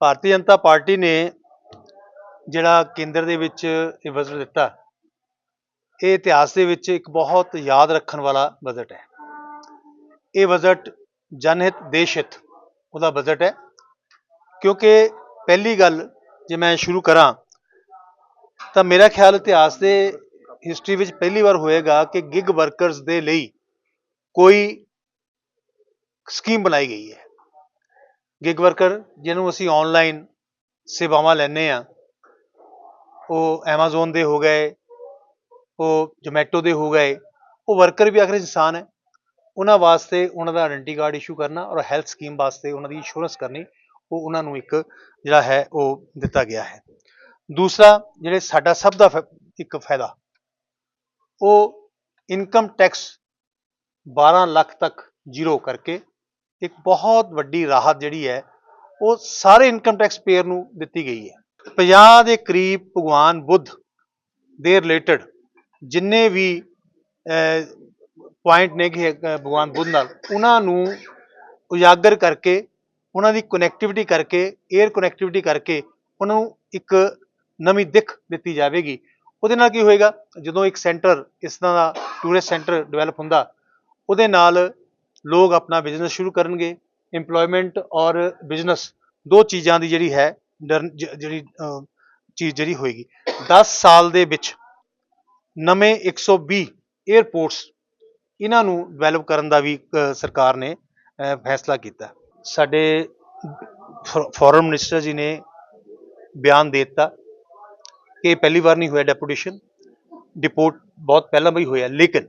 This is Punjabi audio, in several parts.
ਭਾਰਤੀ ਜਨਤਾ ਪਾਰਟੀ ਨੇ ਜਿਹੜਾ ਕੇਂਦਰ ਦੇ ਵਿੱਚ ਇਹ ਬਜਟ ਦਿੱਤਾ, ਇਹ ਇਤਿਹਾਸ ਦੇ ਵਿੱਚ ਇੱਕ ਬਹੁਤ ਯਾਦ ਰੱਖਣ ਵਾਲਾ ਬਜਟ ਹੈ। ਇਹ ਬਜਟ ਜਨਹਿਤ ਦੇਸ਼ ਹਿੱਤ ਉਹਦਾ ਬਜਟ ਹੈ। ਕਿਉਂਕਿ ਪਹਿਲੀ ਗੱਲ ਜੇ ਮੈਂ ਸ਼ੁਰੂ ਕਰਾਂ, ਤਾਂ ਮੇਰਾ ਖਿਆਲ ਇਤਿਹਾਸ ਦੇ ਹਿਸਟਰੀ ਵਿੱਚ ਪਹਿਲੀ ਵਾਰ ਹੋਏਗਾ ਕਿ ਗਿਗ ਵਰਕਰਸ ਦੇ ਲਈ ਕੋਈ ਸਕੀਮ ਬਣਾਈ ਗਈ ਹੈ। ਗਿਗ ਵਰਕਰ ਜਿਹਨੂੰ ਅਸੀਂ ਆਨਲਾਈਨ ਸੇਵਾਵਾਂ ਲੈਂਦੇ ਆ ਉਹ ਐਮਾਜ਼ੋਨ ਦੇ ਹੋ ਗਏ, ਉਹ Zomato ਦੇ ਹੋ ਗਏ, ਉਹ ਵਰਕਰ ਵੀ ਆਖਰ ਇਨਸਾਨ ਹੈ। ਉਹਨਾਂ ਵਾਸਤੇ ਉਹਨਾਂ ਦਾ ਆਇਡੈਂਟੀ ਕਾਰਡ ਇਸ਼ੂ ਕਰਨਾ ਔਰ ਹੈਲਥ ਸਕੀਮ ਵਾਸਤੇ ਉਹਨਾਂ ਦੀ ਇੰਸ਼ੋਰੈਂਸ ਕਰਨੀ, ਉਹ ਉਹਨਾਂ ਨੂੰ ਇੱਕ ਜਿਹੜਾ ਹੈ ਉਹ ਦਿੱਤਾ ਗਿਆ ਹੈ। ਦੂਸਰਾ ਜਿਹੜੇ ਸਾਡਾ ਸਭ ਦਾ ਫ- ਇੱਕ ਫਾਇਦਾ, ਉਹ ਇਨਕਮ ਟੈਕਸ 12 ਲੱਖ ਤੱਕ ਜ਼ੀਰੋ ਕਰਕੇ ਇੱਕ ਬਹੁਤ ਵੱਡੀ ਰਾਹਤ ਜਿਹੜੀ ਹੈ, ਉਹ ਸਾਰੇ ਇਨਕਮ ਟੈਕਸ ਪੇਅਰ ਨੂੰ ਦਿੱਤੀ ਗਈ ਹੈ। 50 ਦੇ ਕਰੀਬ ਭਗਵਾਨ ਬੁੱਧ ਦੇ ਰਿਲੇਟਡ ਜਿੰਨੇ ਵੀ ਪੁਆਇੰਟ ਨੇ ਕਿ ਭਗਵਾਨ ਬੁੱਧ ਨਾਲ, ਉਹਨਾਂ ਨੂੰ ਉਜਾਗਰ ਕਰਕੇ, ਉਹਨਾਂ ਦੀ ਕਨੈਕਟੀਵਿਟੀ ਕਰਕੇ 에ਅਰ ਕਨੈਕਟੀਵਿਟੀ ਕਰਕੇ, ਉਹਨਾਂ ਨੂੰ ਇੱਕ ਨਵੀਂ ਦਿੱਖ ਦਿੱਤੀ ਜਾਵੇਗੀ। ਉਹਦੇ ਨਾਲ ਕੀ ਹੋਏਗਾ? ਜਦੋਂ ਇੱਕ ਸੈਂਟਰ ਇਸ ਤਰ੍ਹਾਂ ਦਾ ਟੂਰਿਸਟ ਸੈਂਟਰ ਡਿਵੈਲਪ ਹੁੰਦਾ, ਉਹਦੇ ਨਾਲ ਲੋਕ ਆਪਣਾ ਬਿਜ਼ਨਸ ਸ਼ੁਰੂ ਕਰਨਗੇ, EMPLOYMENT ਔਰ ਬਿਜ਼ਨਸ ਦੋ ਚੀਜ਼ਾਂ ਦੀ ਜਿਹੜੀ ਹੈ, ਡਰ- ਜਿਹੜੀ ਚੀਜ਼ ਜਿਹੜੀ ਹੋਏਗੀ। 10 ਸਾਲ ਦੇ ਵਿੱਚ ਨਵੇਂ 120 에ਅਰਪੋਰਟਸ ਇਹਨਾਂ ਨੂੰ ਡਿਵੈਲਪ ਕਰਨ ਦਾ ਵੀ ਸਰਕਾਰ ਨੇ ਫੈਸਲਾ ਕੀਤਾ। ਸਾਡੇ ਫੋਰਨ ਮਿਨਿਸਟਰ ਜੀ ਨੇ ਬਿਆਨ ਦੇ ਦਿੱਤਾ ਕਿ ਪਹਿਲੀ ਵਾਰ ਨਹੀਂ ਹੋਇਆ ਡੈਪੂਟੇਸ਼ਨ ਡਿਪੋਰਟ ਬਹੁਤ ਪਹਿਲਾਂ ਵੀ ਹੋਇਆ, ਲੇਕਿਨ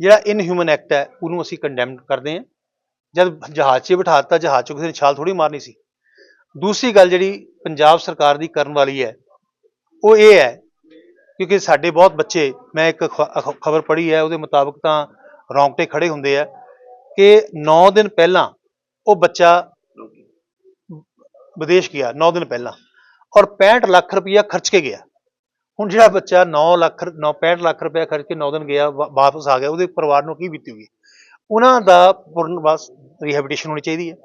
ਜਿਹੜਾ ਇਨਹਿਊਮਨ ਐਕਟ ਹੈ, ਉਹਨੂੰ ਅਸੀਂ ਕੰਡੈਮ ਕਰਦੇ ਹਾਂ। ਜਦ ਜਹਾਜ਼ 'ਚ ਬਿਠਾ ਦਿੱਤਾ, ਜਹਾਜ਼ 'ਚੋਂ ਕਿਸੇ ਨੇ ਛਾਲ ਥੋੜੀ ਮਾਰਨੀ ਸੀ। ਦੂਸਰੀ ਗੱਲ ਜਿਹੜੀ ਪੰਜਾਬ ਸਰਕਾਰ ਦੀ ਕਰਨ ਵਾਲੀ ਹੈ, ਉਹ ਇਹ ਹੈ, ਕਿਉਂਕਿ ਸਾਡੇ ਬਹੁਤ ਬੱਚੇ, ਮੈਂ ਇੱਕ ਖਬਰ ਪੜ੍ਹੀ ਹੈ, ਉਹਦੇ ਮੁਤਾਬਕ ਤਾਂ ਰੌਂਗਟੇ ਖੜੇ ਹੁੰਦੇ ਆ ਕਿ 9 ਦਿਨ ਪਹਿਲਾਂ ਉਹ ਬੱਚਾ ਵਿਦੇਸ਼ ਗਿਆ 9 ਦਿਨ ਪਹਿਲਾਂ, ਔਰ 65 ਲੱਖ ਰੁਪਇਆ ਖਰਚ ਕੇ ਗਿਆ। ਹੁਣ ਜਿਹੜਾ ਬੱਚਾ 9 ਲੱਖ 9 65 ਲੱਖ ਰੁਪਇਆ ਖਰਚ ਕੇ 9 ਦਿਨ ਗਿਆ, ਵਾ- ਵਾਪਸ ਆ ਗਿਆ, ਉਹਦੇ ਪਰਿਵਾਰ ਨੂੰ ਕੀ ਬੀਤੀ ਹੋਈ? ਉਹਨਾਂ ਦਾ ਪੂਰਨ, ਬਸ ਰਿਹੈਬਿਲਿਟੇਸ਼ਨ ਹੋਣੀ ਚਾਹੀਦੀ ਹੈ।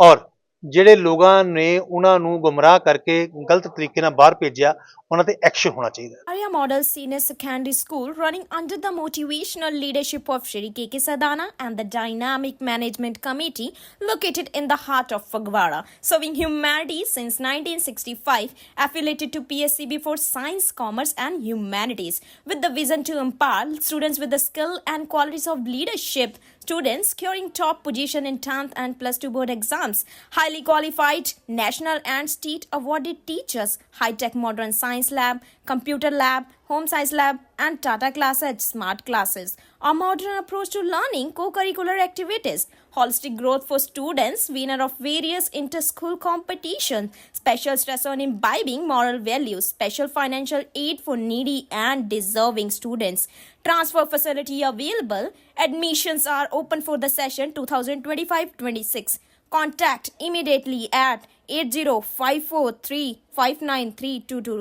ਔਰ ਜਿਹੜੇ ਲੋਕਾਂ ਨੇ ਉਹਨਾਂ ਨੂੰ ਗੁੰਮਰਾਹ ਕਰਕੇ ਗਲਤ ਤਰੀਕੇ ਨਾਲ ਬਾਹਰ ਭੇਜਿਆ ਉਹਨਾਂ ਤੇ ਐਕਸ਼ਨ ਹੋਣਾ ਚਾਹੀਦਾ ਹੈ। Arya Model Senior Secondary School running under the motivational leadership of Shri K.K. Sadana and the Dynamic Management Committee located in the heart of Fagwara, serving humanity since 1965, affiliated to PSCB for Science, Commerce and Humanities, with the vision to empower students with the skill and qualities of leadership students securing top position in 10th and plus 2 board exams highly qualified national and state awarded teachers high-tech modern science lab computer lab home science lab and tata classes smart classes. A modern approach to learning co-curricular activities holistic growth for students winner of various inter-school competitions special stress on imbibing moral values special financial aid for needy and deserving students. Transfer facility available. Admissions are open for the session 2025-26 contact immediately at 80543 59322